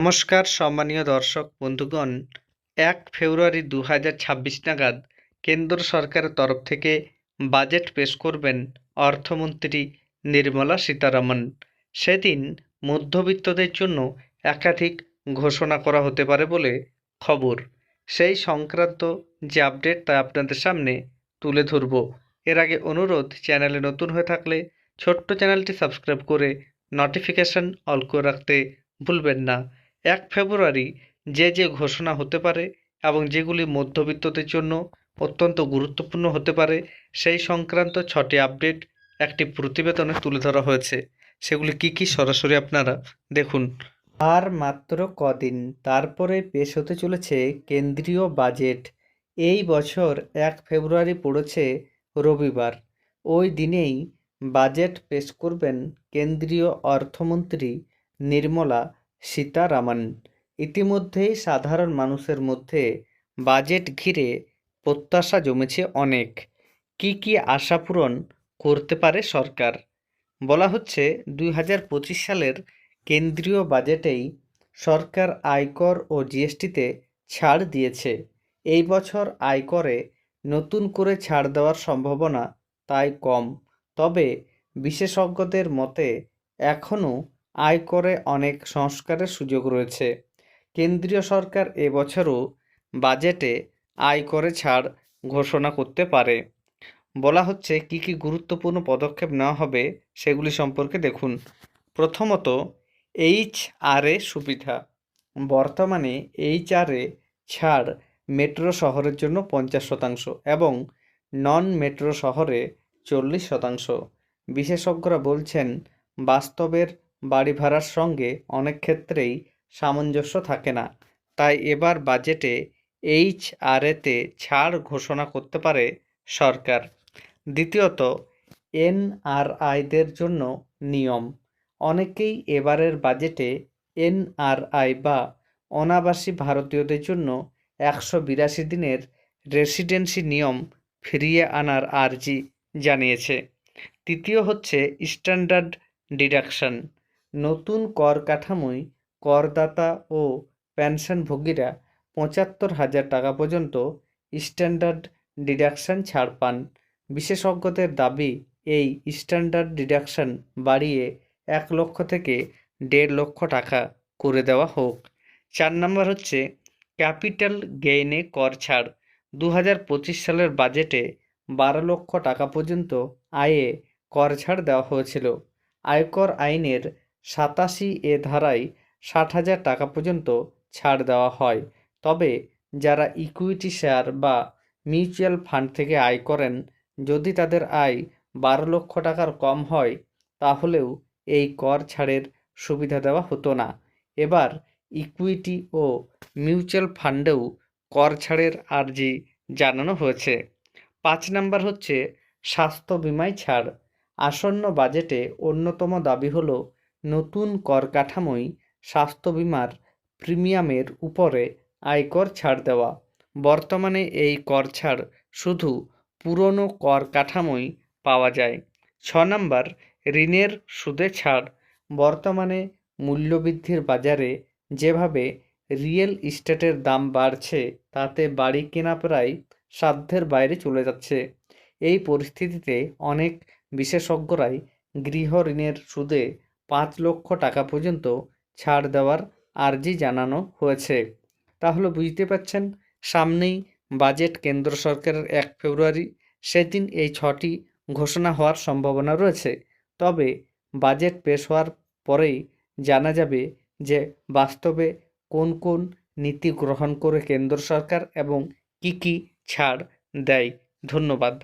নমস্কার, সম্মানীয় দর্শক, বন্ধুগণ। এক ফেব্রুয়ারি দু ছাব্বিশ নাগাদ কেন্দ্র সরকারের তরফ থেকে বাজেট পেশ করবেন অর্থমন্ত্রী নির্মলা সীতারামন। সেদিন মধ্যবিত্তদের জন্য একাধিক ঘোষণা করা হতে পারে বলে খবর। সেই সংক্রান্ত যে আপডেট তা আপনাদের সামনে তুলে ধরব। এর আগে অনুরোধ, চ্যানেলে নতুন হয়ে থাকলে ছোট্ট চ্যানেলটি সাবস্ক্রাইব করে নোটিফিকেশন অল করে রাখতে ভুলবেন না। এক ফেব্রুয়ারি যে যে ঘোষণা হতে পারে এবং যেগুলি মধ্যবিত্তদের জন্য অত্যন্ত গুরুত্বপূর্ণ হতে পারে, সেই সংক্রান্ত ছটি আপডেট একটি প্রতিবেদনে তুলে ধরা হয়েছে। সেগুলি কি কি সরাসরি আপনারা দেখুন। আর মাত্র কদিন তারপরে পেশ হতে চলেছে কেন্দ্রীয় বাজেট। এই বছর এক ফেব্রুয়ারি পড়েছে রবিবার। ওই দিনেই বাজেট পেশ করবেন কেন্দ্রীয় অর্থমন্ত্রী নির্মলা সীতারামন ইতিমধ্যেই সাধারণ মানুষের মধ্যে বাজেট ঘিরে প্রত্যাশা জমেছে অনেক। কি কি আশা পূরণ করতে পারে সরকার? বলা হচ্ছে, দুই হাজার পঁচিশ সালের কেন্দ্রীয় বাজেটেই সরকার আয়কর ও জিএসটিতে ছাড় দিয়েছে। এই বছর আয়করে নতুন করে ছাড় দেওয়ার সম্ভাবনা তাই কম। তবে বিশেষজ্ঞদের মতে, এখনও আয়করে অনেক সংস্কারের সুযোগ রয়েছে। কেন্দ্রীয় সরকার এবছরও বাজেটে আয়করে ছাড় ঘোষণা করতে পারে। বলা হচ্ছে, কি কি গুরুত্বপূর্ণ পদক্ষেপ নেওয়া হবে সেগুলি সম্পর্কে দেখুন। প্রথমত, এইচ এ সুবিধা। বর্তমানে এইচ এ ছাড় মেট্রো শহরের জন্য পঞ্চাশ শতাংশ এবং নন মেট্রো শহরে চল্লিশ শতাংশ। বিশেষজ্ঞরা বলছেন, বাস্তবের বাড়ি ভাড়ার সঙ্গে অনেক ক্ষেত্রেই সামঞ্জস্য থাকে না। তাই এবার বাজেটে এইচ আর এতে ছাড় ঘোষণা করতে পারে সরকার। দ্বিতীয়ত, এনআরআইদের জন্য নিয়ম। অনেকেই এবারের বাজেটে এনআরআই বা অনাবাসী ভারতীয়দের জন্য একশো বিরাশি দিনের রেসিডেন্সি নিয়ম ফিরিয়ে আনার আর্জি জানিয়েছে। তৃতীয় হচ্ছে স্ট্যান্ডার্ড ডিডাকশন। নতুন কর কাঠামোয় করদাতা ও পেনশনভোগীরা পঁচাত্তর হাজার টাকা পর্যন্ত স্ট্যান্ডার্ড ডিডাকশন ছাড় পান। বিশেষজ্ঞদের দাবি, এই স্ট্যান্ডার্ড ডিডাকশন বাড়িয়ে এক লক্ষ থেকে দেড় লক্ষ টাকা করে দেওয়া হোক। চার নম্বর হচ্ছে, ক্যাপিটাল গেইনে কর ছাড়। দু পঁচিশ সালের বাজেটে বারো লক্ষ টাকা পর্যন্ত আয়ে কর ছাড় দেওয়া হয়েছিল। আয়কর আইনের সাতাশি এ ধারায় ষাট হাজার টাকা পর্যন্ত ছাড় দেওয়া হয়। তবে যারা ইকুইটি শেয়ার বা মিউচুয়াল ফান্ড থেকে আয় করেন, যদি তাদের আয় বারো লক্ষ টাকার কম হয়, তাহলেও এই কর ছাড়ের সুবিধা দেওয়া হতো না। এবার ইকুইটি ও মিউচুয়াল ফান্ডেও কর ছাড়ের আর্জি জানানো হয়েছে। পাঁচ নাম্বার হচ্ছে স্বাস্থ্য বিমায় ছাড়। আসন্ন বাজেটে অন্যতম দাবি হলো নতুন কর কাঠামোয় স্বাস্থ্য বিমার প্রিমিয়ামের উপরে আয়কর ছাড় দেওয়া। বর্তমানে এই কর ছাড় শুধু পুরনো কর কাঠামোয় পাওয়া যায়। ছ নম্বর, ঋণের সুদে ছাড়। বর্তমানে মূল্যবৃদ্ধির বাজারে যেভাবে রিয়েল ইস্টেটের দাম বাড়ছে, তাতে বাড়ি কেনা প্রায় সাধ্যের বাইরে চলে যাচ্ছে। এই পরিস্থিতিতে অনেক বিশেষজ্ঞরাই গৃহ ঋণের সুদে পাঁচ লক্ষ টাকা পর্যন্ত ছাড় দেওয়ার আর্জি জানানো হয়েছে। তাহলে বুঝতে পারছেন, সামনেই বাজেট কেন্দ্র সরকারের এক ফেব্রুয়ারি সেদিন এই ছটি ঘোষণা হওয়ার সম্ভাবনা রয়েছে। তবে বাজেট পেশ হওয়ার পরেই জানা যাবে যে বাস্তবে কোন কোন নীতি গ্রহণ করে কেন্দ্র সরকার এবং কি কি ছাড় দেয়। ধন্যবাদ।